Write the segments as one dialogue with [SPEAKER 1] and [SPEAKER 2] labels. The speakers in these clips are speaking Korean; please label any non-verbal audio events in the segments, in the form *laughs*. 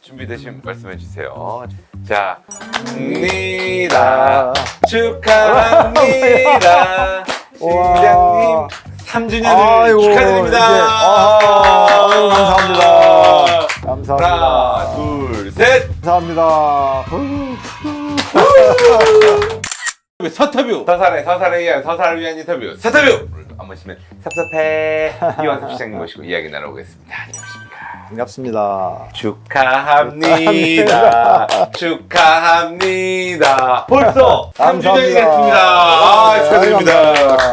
[SPEAKER 1] 준비되시면 말씀해 주세요. 자, 합니다. 축하합니다. 시장님 3주년을
[SPEAKER 2] 아이고,
[SPEAKER 1] 축하드립니다.
[SPEAKER 2] 이제, 아, 아유, 감사합니다. 감사합니다.
[SPEAKER 1] 하나, 둘, 셋.
[SPEAKER 2] 감사합니다.
[SPEAKER 1] 서터뷰? 서산의 서산에 의한 서산을 위한 인터뷰. 서터뷰! 한 번씩은 섭섭해. *laughs* 이완섭 시장님 모시고 이야기 나눠보겠습니다. 안녕하십니까.
[SPEAKER 2] 반갑습니다.
[SPEAKER 1] 축하합니다. 축하합니다. 벌써 3주년이
[SPEAKER 2] 감사합니다.
[SPEAKER 1] 됐습니다. 아 축하드립니다.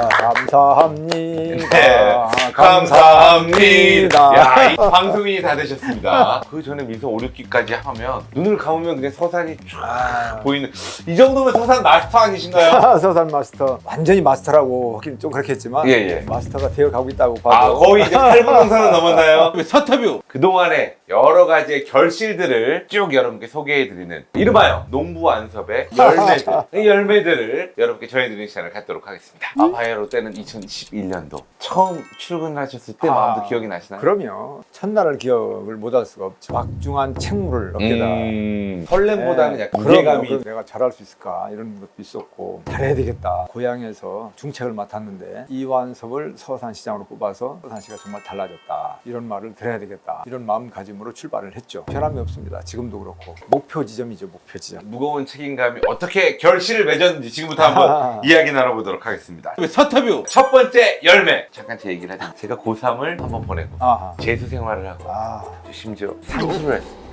[SPEAKER 2] 감사합니다.
[SPEAKER 1] 네, 감사합니다. 야, 이 방송인이 다 되셨습니다. 그 전에 5, 6기까지 하면 눈을 감으면 그냥 서산이 쫙
[SPEAKER 2] 아,
[SPEAKER 1] 보이는 이 정도면 서산 마스터 아니신가요?
[SPEAKER 2] 서산 마스터 완전히 마스터라고 하긴 좀 그렇겠지만
[SPEAKER 1] 예, 예.
[SPEAKER 2] 마스터가 되어 가고 있다고 봐도
[SPEAKER 1] 아, 거의 이제 8분 영상은 넘었나요? 서터뷰 그동안의 여러 가지의 결실들을 쭉 여러분께 소개해드리는 이름하여 농부 안섭의 열매들 *laughs* 이 열매들을 여러분께 전해드리는 시간을 갖도록 하겠습니다 아바이로 때는 2021년도 처음 출근 하셨을 때
[SPEAKER 2] 아,
[SPEAKER 1] 마음도 기억이 나시나요?
[SPEAKER 2] 그럼요. 첫날을 기억을 못할 수가 없죠. 막중한 책무를 어깨다.
[SPEAKER 1] 음, 설렘보다는
[SPEAKER 2] 네,
[SPEAKER 1] 약간. 무게감이
[SPEAKER 2] 그럼 내가 잘할 수 있을까 이런 것도 있었고 잘해야 되겠다 고향에서 중책을 맡았는데 이완섭을 서산시장으로 뽑아서 서산시가 정말 달라졌다 이런 말을 들어야 되겠다 이런 마음가짐으로 출발을 했죠 변함이 없습니다 지금도 그렇고 목표 지점이죠 목표 지점
[SPEAKER 1] 무거운 책임감이 어떻게 결실을 맺었는지 지금부터 한번 *laughs* 이야기 나눠보도록 하겠습니다. 서터뷰 첫 번째 열매. 잠깐 제 얘기를 하자. 제가 고3을 한번 보내고
[SPEAKER 2] 아하
[SPEAKER 1] 재수 생활을 하고
[SPEAKER 2] 아,
[SPEAKER 1] 심지어 삼수를 했습니다.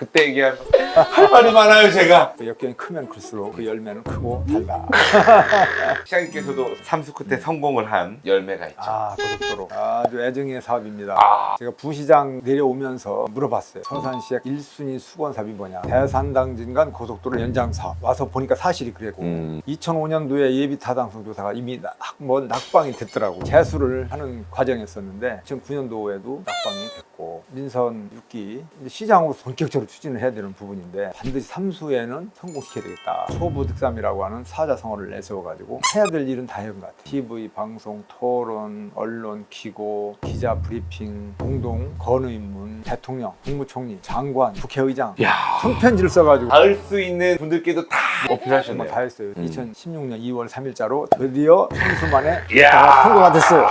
[SPEAKER 1] 그때 얘기하면 할 말이 많아요 제가.
[SPEAKER 2] 그 역경이 크면 클수록 그 열매는 크고 달다 *laughs*
[SPEAKER 1] 시장님께서도 삼수 끝에 성공을 한 열매가 있죠.
[SPEAKER 2] 아 고속도로 아주 애정의 사업입니다
[SPEAKER 1] 아.
[SPEAKER 2] 제가 부시장 내려오면서 물어봤어요. 서산시의 1순위 수건 사업이 뭐냐. 대산당진 간 고속도로 연장 사업. 와서 보니까 사실이 그랬고
[SPEAKER 1] 음.
[SPEAKER 2] 2005년도에 예비 타당성 조사가 이미 낙, 뭐 낙방이 됐더라고. 재수를 하는 과정이었었는데 2009년도에도 낙방이 됐고 민선 6기 시장으로 본격적으로 추진을 해야 되는 부분인데 반드시 삼수에는 성공시켜야 되겠다. 초부 득삼이라고 하는 사자성어를 내세워가지고 해야 될 일은 다 해온 것 같아요. TV, 방송, 토론, 언론, 기고, 기자 브리핑, 공동, 건의문, 대통령, 국무총리, 장관, 국회의장
[SPEAKER 1] 야.
[SPEAKER 2] 손편지를 써가지고
[SPEAKER 1] 닿을 수 있는 분들께도 다
[SPEAKER 2] 정말
[SPEAKER 1] 어필하셨네요.
[SPEAKER 2] 다 했어요.
[SPEAKER 1] 음.
[SPEAKER 2] 2016년 2월 3일자로 드디어 선수 만에
[SPEAKER 1] 이야.
[SPEAKER 2] 통과가 됐어요.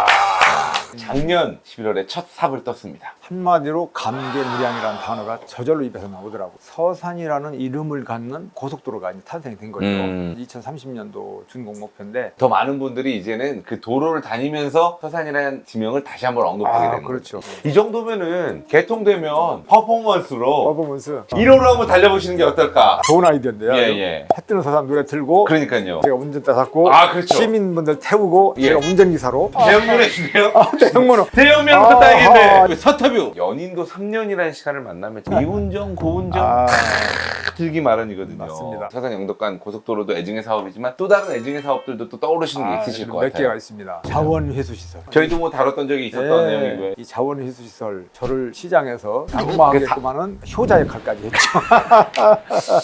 [SPEAKER 1] 작년 11월에 첫 삽을 떴습니다.
[SPEAKER 2] 한마디로 감개무량이라는 단어가 저절로 입에서 나오더라고. 서산이라는 이름을 갖는 고속도로가 이제 탄생이 된 거죠.
[SPEAKER 1] 음.
[SPEAKER 2] 2030년도 준공 목표인데
[SPEAKER 1] 더 많은 분들이 이제는 그 도로를 다니면서 서산이라는 지명을 다시 한번 언급하게
[SPEAKER 2] 아,
[SPEAKER 1] 되는
[SPEAKER 2] 그렇죠.
[SPEAKER 1] 거죠. 이 정도면은 개통되면 퍼포먼스로
[SPEAKER 2] 퍼포먼스
[SPEAKER 1] 1호로 한번 달려보시는 게 어떨까?
[SPEAKER 2] 좋은 아이디어인데요.
[SPEAKER 1] 예, 예.
[SPEAKER 2] 해 뜨는 서산 노래 들고
[SPEAKER 1] 그러니까요.
[SPEAKER 2] 제가 운전대 잡고
[SPEAKER 1] 아, 그렇죠.
[SPEAKER 2] 시민분들 태우고
[SPEAKER 1] 예.
[SPEAKER 2] 제가 운전기사로
[SPEAKER 1] 대형면 해주세요.
[SPEAKER 2] 대형문호
[SPEAKER 1] 대형면부터
[SPEAKER 2] 아,
[SPEAKER 1] 따야겠네. 서터뷰. 연인도 3년이라는 시간을 만나면 이운전, 고운전
[SPEAKER 2] 아,
[SPEAKER 1] 들기 마련이거든요.
[SPEAKER 2] 맞습니다.
[SPEAKER 1] 서산 영덕간 고속도로도 애증의 사업이지만 또 다른 애증의 사업들도 또 떠오르시는 게
[SPEAKER 2] 아,
[SPEAKER 1] 있으실 것
[SPEAKER 2] 몇
[SPEAKER 1] 같아요.
[SPEAKER 2] 개가 있습니다. 자원 회수 시설.
[SPEAKER 1] 저희도 뭐 다뤘던 적이 있었던
[SPEAKER 2] 네,
[SPEAKER 1] 내용이고요.
[SPEAKER 2] 이 자원 회수 시설 저를 시장에서 낙마하겠구만은 효자 역할까지 했죠.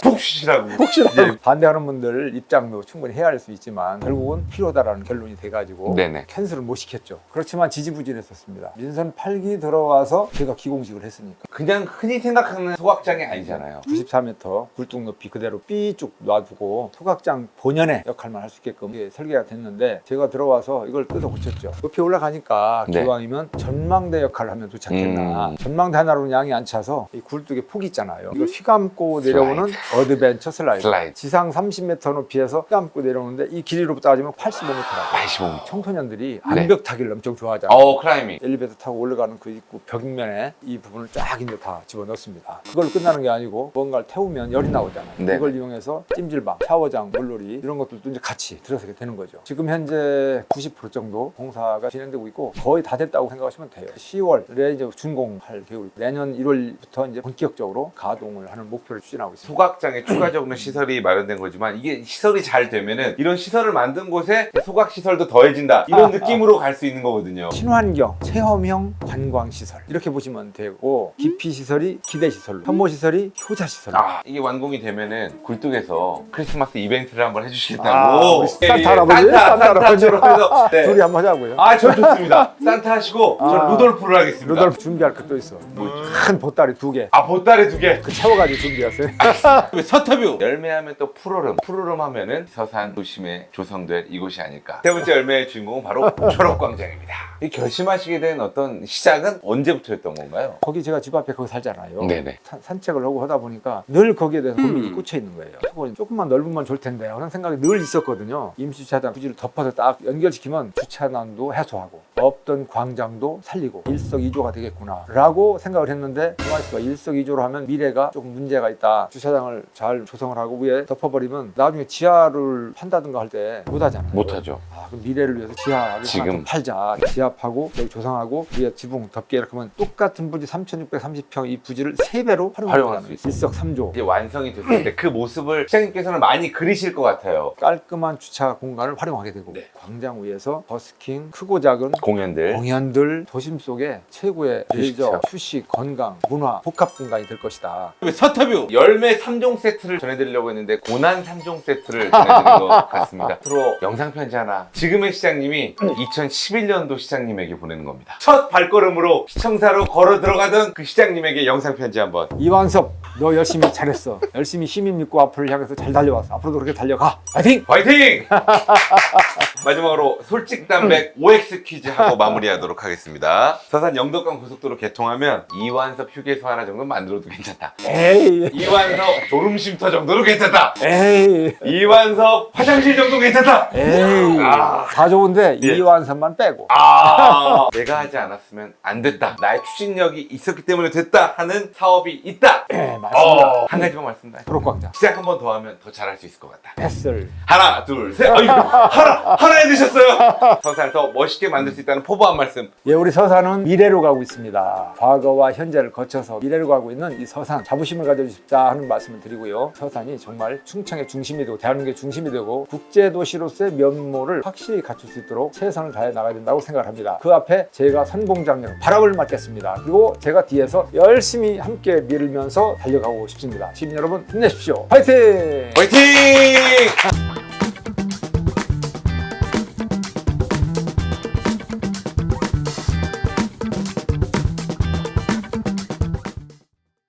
[SPEAKER 1] 푹 쉬시라고.
[SPEAKER 2] 혹시나 반대하는 분들 입장도 충분히 헤아릴 수 있지만 결국은 필요하다라는 결론이 돼가지고
[SPEAKER 1] 네네.
[SPEAKER 2] 캔슬을 못 시켰죠. 그렇지만 지지 부진했었습니다. 민선 8기 들어와서 제가 기공직을 했으니까
[SPEAKER 1] 그냥 흔히 생각하는 소각장이 아니잖아요.
[SPEAKER 2] 94m 굴뚝 높이 그대로 삐쭉 놔두고 소각장 본연의 역할만 할 수 있게끔 이게 설계가 됐는데 제가 들어와서 이걸 뜯어 고쳤죠. 높이 올라가니까
[SPEAKER 1] 네.
[SPEAKER 2] 기왕이면 전망대 역할을 하면 좋겠나.
[SPEAKER 1] 음.
[SPEAKER 2] 전망대 하나로는 양이 안 차서 이 굴뚝에 폭이 있잖아요. 이걸 휘감고 내려오는 어드벤처 슬라이드.
[SPEAKER 1] 슬라이드.
[SPEAKER 2] 지상 30m 높이에서 휘감고 내려오는데 이 길이로 따지면 85m라고.
[SPEAKER 1] 85m.
[SPEAKER 2] 청소년들이
[SPEAKER 1] 네.
[SPEAKER 2] 암벽 타기를 엄청 좋아하잖아요.
[SPEAKER 1] 어, 크라이밍.
[SPEAKER 2] 엘리베이터 타고 올라가는 그 입구 벽면에 이 부분을 쫙 이제 다 집어넣습니다. 그걸 끝나는 게 아니고 뭔가를 태우면 열이 나오잖아요.
[SPEAKER 1] 네.
[SPEAKER 2] 이걸 이용해서 찜질방, 샤워장, 물놀이 이런 것들도 이제 같이 들어서게 되는 거죠. 지금 현재 90% 정도 공사가 진행되고 있고 거의 다 됐다고 생각하시면 돼요. 10월에 이제 준공할 계획이고 내년 1월부터 이제 본격적으로 가동을 하는 목표를 추진하고 있습니다.
[SPEAKER 1] 소각장에 추가적으로 시설이 마련된 거지만 이게 시설이 잘 되면은 이런 시설을 만든 곳에 소각 시설도 더해진다 이런 느낌으로 갈수 있는 거거든요.
[SPEAKER 2] 친환경 체험형 관광 시설 이렇게 보시면 되고 기피 시설이 기대 시설로 현모 시설이 효자 시설로
[SPEAKER 1] 아, 이게 완공이 되면은 굴뚝에서 크리스마스 이벤트를 한번
[SPEAKER 2] 아,
[SPEAKER 1] 해주시겠다고.
[SPEAKER 2] 우리 산타 할아버지?
[SPEAKER 1] 산타,
[SPEAKER 2] 산타
[SPEAKER 1] 산타
[SPEAKER 2] 할아버지.
[SPEAKER 1] 쪽에서. *laughs* 네.
[SPEAKER 2] 둘이 한번 하자고요.
[SPEAKER 1] 아, 저 좋습니다. *laughs* 산타 하시고, 저
[SPEAKER 2] 아.
[SPEAKER 1] 루돌프를 하겠습니다.
[SPEAKER 2] 루돌프 준비할 것도 있어. 뭐큰 보따리 두 개.
[SPEAKER 1] 아, 보따리 두 개.
[SPEAKER 2] 그 채워가지고 준비했어요.
[SPEAKER 1] 서터뷰 *laughs* 열매하면 또 푸르름 푸르름 하면은 서산 도심에 조성될 이곳이 아닐까 세 번째 열매의 주인공은 바로 초록광장입니다 이 결심하시게 된 어떤 시 작은 언제부터였던 건가요?
[SPEAKER 2] 거기 제가 집 앞에 거기 살잖아요.
[SPEAKER 1] 네네.
[SPEAKER 2] 산, 산책을 하고 하다 보니까 늘 거기에 대해서 고민이
[SPEAKER 1] 음.
[SPEAKER 2] 꽂혀 있는 거예요. 그거 조금만 넓으면 좋을 텐데 하는 생각이 늘 있었거든요. 임시주차장 부지를 덮어서 딱 연결시키면 주차난도 해소하고 없던 광장도 살리고 일석이조가 되겠구나라고 생각을 했는데 가만있어 일석이조로 하면 미래가 조금 문제가 있다. 주차장을 잘 조성을 하고 위에 덮어버리면 나중에 지하를 판다든가 할 때 못하잖아요.
[SPEAKER 1] 못하죠
[SPEAKER 2] 아, 그럼 미래를 위해서 지하를 지금. 팔자. 지하하고 여기 조성하고 위에 지붕 덮개 이렇게 하면 똑같은 부지 3,630평 이 부지를 세 배로
[SPEAKER 1] 활용할
[SPEAKER 2] 활용할 수수
[SPEAKER 1] 있어요.
[SPEAKER 2] 있어. 일석삼조.
[SPEAKER 1] 이제 완성이 됐을 때 그 모습을 시장님께서는 많이 그리실 것 같아요
[SPEAKER 2] 깔끔한 주차 공간을 활용하게 되고
[SPEAKER 1] 네.
[SPEAKER 2] 광장 위에서 버스킹 크고 작은
[SPEAKER 1] 공연들
[SPEAKER 2] 공연들 도심 속에 최고의 레저,
[SPEAKER 1] 휴식처.
[SPEAKER 2] 휴식, 건강, 문화, 복합 공간이 될 것이다.
[SPEAKER 1] 서터뷰 열매 3종 세트를 전해드리려고 했는데 고난 3종 세트를 전해드린 것 같습니다 *laughs* 앞으로 영상 편지 하나 지금의 시장님이 2011년도 시장님에게 보내는 겁니다 첫 발걸음으로 시청사로 걸어 들어가던 그 시장님에게 영상 편지 한번
[SPEAKER 2] 이완섭, 너 열심히 잘했어. 열심히 시민 믿고 앞을 향해서 잘 달려왔어. 앞으로도 그렇게 달려가. 파이팅!
[SPEAKER 1] 화이팅! *laughs* 마지막으로 솔직담백 OX 퀴즈 하고 마무리하도록 하겠습니다. 서산 영덕간 고속도로 개통하면 이완섭 휴게소 하나 정도 만들어도 괜찮다.
[SPEAKER 2] 에이,
[SPEAKER 1] 이완섭 졸음쉼터 정도도 괜찮다.
[SPEAKER 2] 에이,
[SPEAKER 1] 이완섭 화장실 정도 괜찮다.
[SPEAKER 2] 에이.
[SPEAKER 1] 아.
[SPEAKER 2] 다 좋은데
[SPEAKER 1] 예.
[SPEAKER 2] 이완섭만 빼고.
[SPEAKER 1] 아, 내가 하지 않았으면 안 됐다. 나의 추진력이 있었기 때문에 됐다 하는 사업이 있다.
[SPEAKER 2] 네, 맞습니다.
[SPEAKER 1] 어, 한 가지만 말씀드립니다.
[SPEAKER 2] 도로광장.
[SPEAKER 1] 시작 한 번 더 하면 더 잘할 수 있을 것 같다.
[SPEAKER 2] 뱃슬.
[SPEAKER 1] 하나, 둘, 셋. 어이구, 하나, 하나 해드셨어요. *laughs* 서산을 더 멋있게 만들 수 있다는 포부한 말씀.
[SPEAKER 2] 예, 우리 서산은 미래로 가고 있습니다. 과거와 현재를 거쳐서 미래로 가고 있는 이 서산 자부심을 가져주십사 하는 말씀을 드리고요. 서산이 정말 충청의 중심이 되고 대한민국의 중심이 되고 국제 도시로서의 면모를 확실히 갖출 수 있도록 최선을 다해 나가야 된다고 생각을 합니다. 그 앞에 제가 선봉장령 바람을 맞겠습니다. 그리고 제가 뒤에서 열심히 함께 밀면서 달려가고 싶습니다. 시민 여러분 힘내십시오. 화이팅!
[SPEAKER 1] 화이팅!